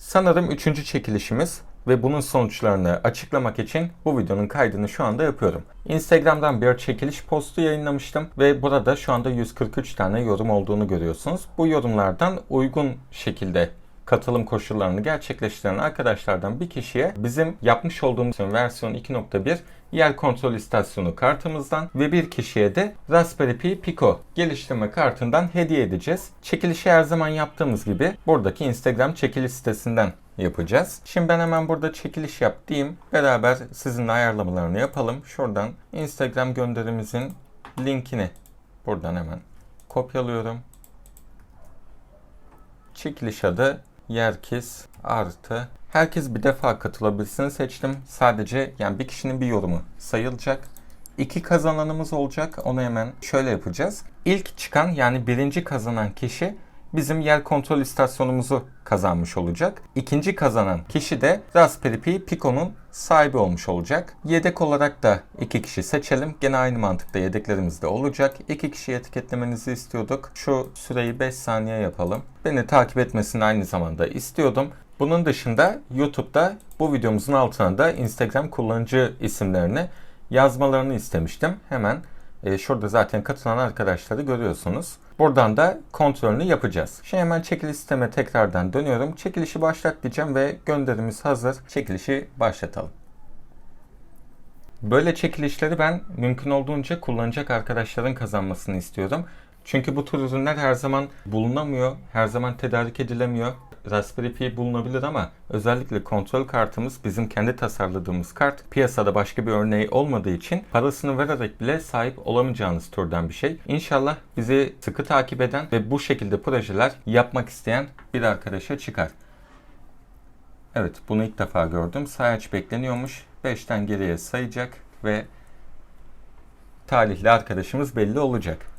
Sanırım üçüncü çekilişimiz ve bunun sonuçlarını açıklamak için bu videonun kaydını şu anda yapıyorum. Instagram'dan bir çekiliş postu yayınlamıştım ve burada şu anda 143 tane yorum olduğunu görüyorsunuz. Bu yorumlardan uygun şekilde katılım koşullarını gerçekleştiren arkadaşlardan bir kişiye bizim yapmış olduğumuz versiyon 2.1 yer kontrol istasyonu kartımızdan ve bir kişiye de Raspberry Pi Pico geliştirme kartından hediye edeceğiz. Çekilişi her zaman yaptığımız gibi buradaki Instagram çekiliş sitesinden yapacağız. Şimdi ben hemen burada çekiliş yap diyeyim. Beraber sizinle ayarlamalarını yapalım. Şuradan Instagram gönderimizin linkini buradan hemen kopyalıyorum. Çekiliş adı Yerkis artı herkes bir defa katılabilsin seçtim. Sadece yani bir kişinin bir yorumu sayılacak. İki kazananımız olacak. Onu hemen şöyle yapacağız. İlk çıkan yani birinci kazanan kişi bizim yer kontrol istasyonumuzu kazanmış olacak. İkinci kazanan kişi de Raspberry Pi Pico'nun sahibi olmuş olacak. Yedek olarak da iki kişi seçelim. Gene aynı mantıkta yedeklerimiz de olacak. İki kişi etiketlemenizi istiyorduk. Şu süreyi 5 saniye yapalım. Beni takip etmesini aynı zamanda istiyordum. Bunun dışında YouTube'da bu videomuzun altına da Instagram kullanıcı isimlerini yazmalarını istemiştim. Hemen e, şurada zaten katılan arkadaşları görüyorsunuz. Buradan da kontrolünü yapacağız. Şimdi hemen çekiliş sisteme tekrardan dönüyorum. Çekilişi başlat diyeceğim ve gönderimiz hazır. Çekilişi başlatalım. Böyle çekilişleri ben mümkün olduğunca kullanacak arkadaşların kazanmasını istiyorum. Çünkü bu tür ürünler her zaman bulunamıyor, her zaman tedarik edilemiyor. Raspberry Pi bulunabilir ama özellikle kontrol kartımız bizim kendi tasarladığımız kart. Piyasada başka bir örneği olmadığı için parasını vererek bile sahip olamayacağınız türden bir şey. İnşallah bizi sıkı takip eden ve bu şekilde projeler yapmak isteyen bir arkadaşa çıkar. Evet bunu ilk defa gördüm. Sayaç bekleniyormuş. 5'ten geriye sayacak ve talihli arkadaşımız belli olacak.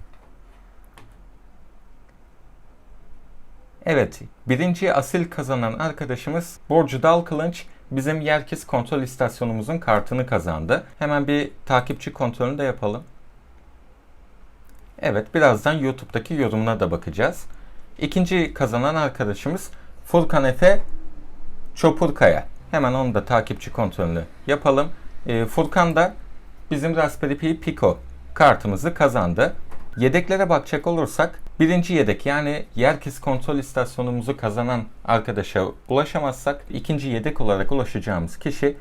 Evet, birinci asil kazanan arkadaşımız Borcu Dal bizim Yerkes kontrol istasyonumuzun kartını kazandı. Hemen bir takipçi kontrolünü de yapalım. Evet, birazdan YouTube'daki yorumuna da bakacağız. İkinci kazanan arkadaşımız Furkan Efe Çopurkaya. Hemen onu da takipçi kontrolünü yapalım. E, Furkan da bizim Raspberry Pi Pico kartımızı kazandı. Yedeklere bakacak olursak birinci yedek yani Yerkes kontrol istasyonumuzu kazanan arkadaşa ulaşamazsak ikinci yedek olarak ulaşacağımız kişi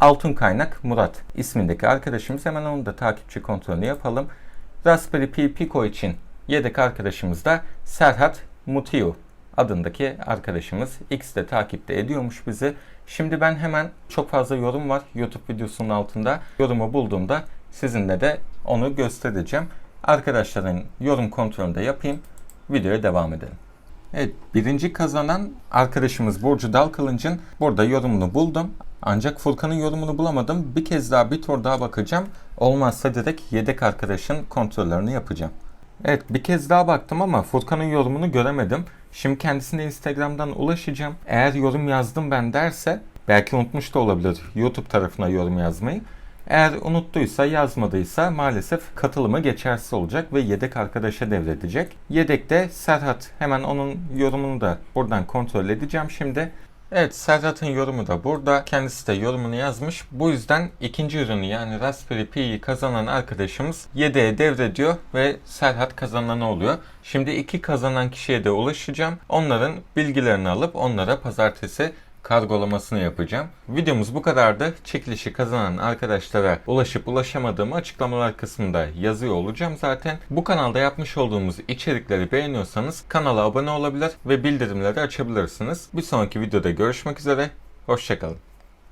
Altın Kaynak Murat ismindeki arkadaşımız. Hemen onu da takipçi kontrolünü yapalım. Raspberry Pi Pico için yedek arkadaşımız da Serhat Mutiu adındaki arkadaşımız. X de takipte ediyormuş bizi. Şimdi ben hemen çok fazla yorum var YouTube videosunun altında. Yorumu bulduğumda sizinle de onu göstereceğim. Arkadaşların yorum kontrolünü de yapayım. Videoya devam edelim. Evet, birinci kazanan arkadaşımız Burcu Dalkılıncın burada yorumunu buldum. Ancak Furkan'ın yorumunu bulamadım. Bir kez daha bir tur daha bakacağım. Olmazsa direkt yedek arkadaşın kontrollerini yapacağım. Evet bir kez daha baktım ama Furkan'ın yorumunu göremedim. Şimdi kendisine Instagram'dan ulaşacağım. Eğer yorum yazdım ben derse belki unutmuş da olabilir YouTube tarafına yorum yazmayı. Eğer unuttuysa yazmadıysa maalesef katılımı geçersiz olacak ve yedek arkadaşa devredecek. Yedekte Serhat hemen onun yorumunu da buradan kontrol edeceğim şimdi. Evet Serhat'ın yorumu da burada. Kendisi de yorumunu yazmış. Bu yüzden ikinci ürünü yani Raspberry Pi'yi kazanan arkadaşımız yedeğe devrediyor ve Serhat kazananı oluyor. Şimdi iki kazanan kişiye de ulaşacağım. Onların bilgilerini alıp onlara pazartesi kargolamasını yapacağım. Videomuz bu kadardı. Çekilişi kazanan arkadaşlara ulaşıp ulaşamadığımı açıklamalar kısmında yazıyor olacağım zaten. Bu kanalda yapmış olduğumuz içerikleri beğeniyorsanız kanala abone olabilir ve bildirimleri açabilirsiniz. Bir sonraki videoda görüşmek üzere. Hoşçakalın.